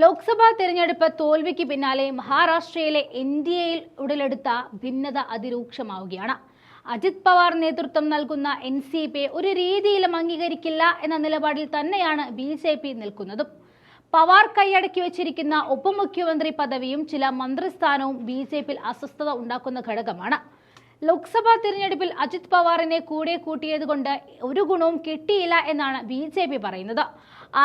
ലോക്സഭാ തെരഞ്ഞെടുപ്പ് തോൽവിക്ക് പിന്നാലെ മഹാരാഷ്ട്രയിലെ എൻ ഡി എയിൽ ഉടലെടുത്ത ഭിന്നത അതിരൂക്ഷമാവുകയാണ്. അജിത് പവാർ നേതൃത്വം നൽകുന്ന എൻ സി പി ഒരു രീതിയിലും അംഗീകരിക്കില്ല എന്ന നിലപാടിൽ തന്നെയാണ് ബി ജെ പി നിൽക്കുന്നതും. പവാർ കൈയടക്കി വെച്ചിരിക്കുന്ന ഉപമുഖ്യമന്ത്രി പദവിയും ചില മന്ത്രിസ്ഥാനവും ബി ജെ പിയിൽ അസ്വസ്ഥത ഉണ്ടാക്കുന്ന ഘടകമാണ്. ലോക്സഭാ തിരഞ്ഞെടുപ്പിൽ അജിത് പവാറിനെ കൂടെ കൂട്ടിയതുകൊണ്ട് ഒരു ഗുണവും കിട്ടിയില്ല എന്നാണ് ബി ജെ പി പറയുന്നത്.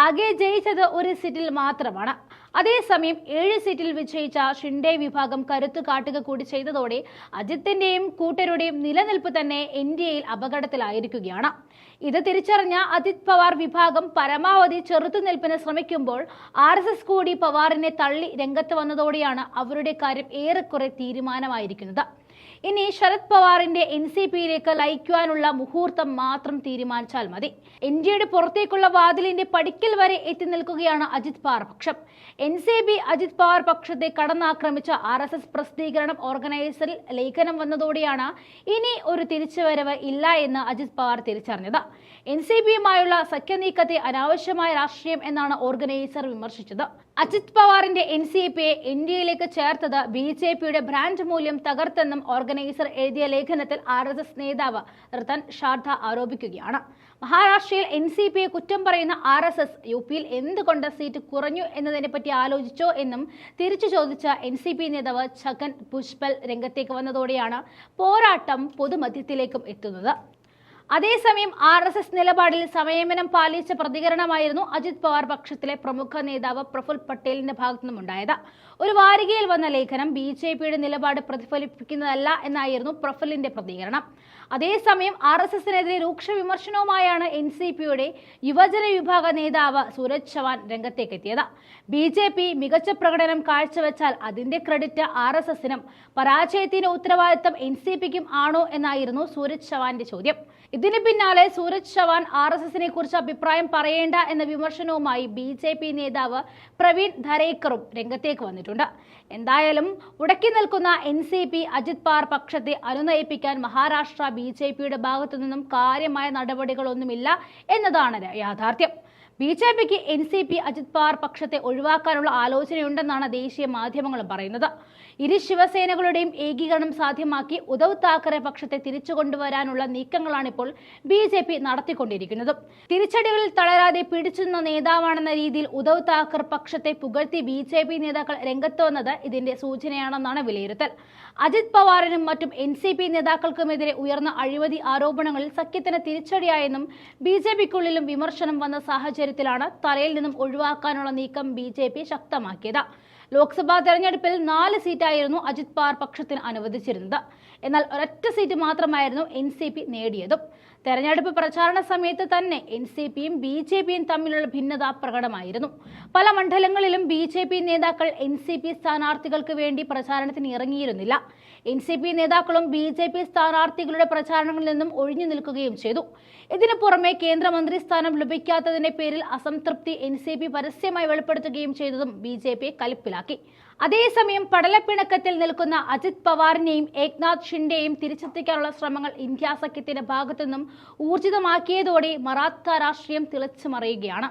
ആകെ ജയിച്ചത് ഒരു സീറ്റിൽ മാത്രമാണ്. അതേസമയം ഏഴ് സീറ്റിൽ വിജയിച്ച ഷിൻഡെ വിഭാഗം കരുത്തു കാട്ടുക കൂടി ചെയ്തതോടെ അജിത്തിന്റെയും കൂട്ടരുടെയും നിലനിൽപ്പ് തന്നെ ഇന്ത്യയിൽ അപകടത്തിലായിരിക്കുകയാണ്. ഇത് തിരിച്ചറിഞ്ഞ അജിത് പവാർ വിഭാഗം പരമാവധി ചെറുത്തുനിൽപ്പിന് ശ്രമിക്കുമ്പോൾ ആർ എസ് എസ് കൂടി പവാറിനെ തള്ളി രംഗത്ത് വന്നതോടെയാണ് അവരുടെ കാര്യം ഏറെക്കുറെ തീരുമാനമായിരിക്കുന്നത്. ഇനി ശരത് പവാറിന്റെ എൻ സി പിയിലേക്ക് ലയിക്കുവാനുള്ള മുഹൂർത്തം മാത്രം തീരുമാനിച്ചാൽ മതി. ഇന്ത്യയുടെ പുറത്തേക്കുള്ള വാതിലിന്റെ പടിക്കൽ വരെ എത്തി നിൽക്കുകയാണ് അജിത് പവാർ പക്ഷം. N C B Ajit Pawar പക്ഷത്തെ കടന്നാക്രമിച്ച ആർ എസ് എസ് പ്രസിദ്ധീകരണം ഓർഗനൈസറിൽ ലേഖനം വന്നതോടെയാണ് ഇനി ഒരു തിരിച്ചുവരവ് ഇല്ല എന്ന് അജിത് പവാർ തിരിച്ചറിഞ്ഞത്. എൻ സി ബിയുമായുള്ള സഖ്യനീക്കത്തെ അനാവശ്യമായ രാഷ്ട്രീയം എന്നാണ് ഓർഗനൈസർ വിമർശിച്ചത്. അജിത് പവാറിന്റെ എൻ സി പിയെ ഇന്ത്യയിലേക്ക് ചേർത്തത് ബി ജെ പിയുടെ ബ്രാൻഡ് മൂല്യം തകർത്തെന്നും ഓർഗനൈസർ എഴുതിയ ലേഖനത്തിൽ ആർ എസ് എസ് നേതാവ് റത്തൻ ഷാർദ ആരോപിക്കുകയാണ്. മഹാരാഷ്ട്രയിൽ എൻ സി പിയെ കുറ്റം പറയുന്ന ആർ എസ് എസ് യു പിയിൽ എന്തുകൊണ്ട് സീറ്റ് കുറഞ്ഞു എന്നതിനെ പറ്റി ആലോചിച്ചോ എന്നും തിരിച്ചു ചോദിച്ച എൻ സി പി നേതാവ് ഛഗൻ പുഷ്പൽ രംഗത്തേക്ക് വന്നതോടെയാണ് പോരാട്ടം പൊതുമധ്യത്തിലേക്കും എത്തുന്നത്. അതേസമയം ആർ എസ് എസ് നിലപാടിൽ സംയമനം പാലിച്ച പ്രതികരണമായിരുന്നു അജിത് പവാർ പക്ഷത്തിലെ പ്രമുഖ നേതാവ് പ്രഫുൽ പട്ടേലിന്റെ ഭാഗത്തു നിന്നുണ്ടായത് ഒരു വാരികയിൽ വന്ന ലേഖനം ബി ജെ പിയുടെ നിലപാട് പ്രതിഫലിപ്പിക്കുന്നതല്ല എന്നായിരുന്നു പ്രഫുലിന്റെ പ്രതികരണം. അതേസമയം ആർ എസ് എസിനെതിരെ രൂക്ഷ വിമർശനവുമായാണ് എൻ സി പിയുടെ യുവജന വിഭാഗ നേതാവ് സൂരജ് ചവാൻ രംഗത്തേക്കെത്തിയത്. ബി ജെ പി മികച്ച പ്രകടനം കാഴ്ചവെച്ചാൽ അതിന്റെ ക്രെഡിറ്റ് ആർ എസ് എസിനും പരാജയത്തിന്റെ ഉത്തരവാദിത്തം എൻ സി പിക്കും ആണോ എന്നായിരുന്നു സൂരജ് ചവാന്റെ ചോദ്യം. ഇതിന് പിന്നാലെ സൂരജ് ചവാൻ ആർ എസ് എസിനെ കുറിച്ച് അഭിപ്രായം പറയേണ്ട എന്ന വിമർശനവുമായി ബി ജെ പി നേതാവ് പ്രവീൺ ധരേക്കറും രംഗത്തേക്ക് വന്നിട്ടുണ്ട്. എന്തായാലും ഉടക്കി നിൽക്കുന്ന N C P Ajit Pawar പക്ഷത്തെ അനുനയിപ്പിക്കാൻ മഹാരാഷ്ട്ര ബി ജെ പിയുടെ ഭാഗത്തു നിന്നും കാര്യമായ നടപടികളൊന്നുമില്ല എന്നതാണ് യാഥാർത്ഥ്യം. ബി ജെ പിക്ക് N C P Ajit Pawar പക്ഷത്തെ ഒഴിവാക്കാനുള്ള ആലോചനയുണ്ടെന്നാണ് ദേശീയ മാധ്യമങ്ങൾ പറയുന്നത്. ഇരു ശിവസേനകളുടെയും ഏകീകരണം സാധ്യമാക്കി ഉദ്ധവ് താക്കറെ പക്ഷത്തെ തിരിച്ചു കൊണ്ടുവരാനുള്ള നീക്കങ്ങളാണിപ്പോൾ ബി ജെ പി നടത്തിക്കൊണ്ടിരിക്കുന്നത്. തിരിച്ചടികളിൽ തളരാതെ പിടിച്ചുന്ന നേതാവാണെന്ന രീതിയിൽ ഉദ്ധവ് താക്കർ പക്ഷത്തെ പുകഴ്ത്തി ബി ജെ പി നേതാക്കൾ രംഗത്ത് വന്നത് ഇതിന്റെ സൂചനയാണെന്നാണ് വിലയിരുത്തൽ. അജിത് പവാറിനും മറ്റും എൻ സി പി നേതാക്കൾക്കുമെതിരെ ഉയർന്ന അഴിമതി ആരോപണങ്ങളിൽ സഖ്യത്തിന് തിരിച്ചടിയായെന്നും ബി ജെ പിക്കുള്ളിലും വിമർശനം വന്ന സാഹചര്യത്തിലാണ് തലയിൽ നിന്നും ഒഴിവാക്കാനുള്ള നീക്കം ബി ജെ പി ശക്തമാക്കിയത്. ലോക്സഭാ തെരഞ്ഞെടുപ്പിൽ നാല് സീറ്റായിരുന്നു അജിത് പവാർ പക്ഷത്തിന് അനുവദിച്ചിരുന്നത്. എന്നാൽ ഒരൊറ്റ സീറ്റ് മാത്രമായിരുന്നു എൻ സി പി നേടിയതും. തെരഞ്ഞെടുപ്പ് പ്രചാരണ സമയത്ത് തന്നെ എൻ സി പിയും ബി ജെ പിയും തമ്മിലുള്ള ഭിന്നത പ്രകടമായിരുന്നു. പല മണ്ഡലങ്ങളിലും ബി ജെ പി നേതാക്കൾ എൻ സി പി സ്ഥാനാർത്ഥികൾക്ക് വേണ്ടി പ്രചാരണത്തിന് ഇറങ്ങിയിരുന്നില്ല. എൻ സി പി നേതാക്കളും ബി ജെ പി സ്ഥാനാർത്ഥികളുടെ പ്രചാരണങ്ങളിൽ നിന്നും ഒഴിഞ്ഞു നിൽക്കുകയും ചെയ്തു. ഇതിനു പുറമെ കേന്ദ്രമന്ത്രി സ്ഥാനം ലഭിക്കാത്തതിന്റെ പേരിൽ അസംതൃപ്തി എൻ സി പി പരസ്യമായി വെളിപ്പെടുത്തുകയും ചെയ്തതും ബി ജെ പിയെ കലിപ്പിലാക്കി. അതേസമയം പടലപ്പിണക്കത്തിൽ നിൽക്കുന്ന അജിത് പവാറിനെയും ഏക്നാഥ് ഷിൻഡെയും തിരിച്ചെത്തിക്കാനുള്ള ശ്രമങ്ങൾ ഇന്ത്യ സഖ്യത്തിന്റെ ഭാഗത്തുനിന്നും ഊർജിതമാക്കിയതോടെ മറാത്ത രാഷ്ട്രീയം തിളച്ചു മറിയുകയാണ്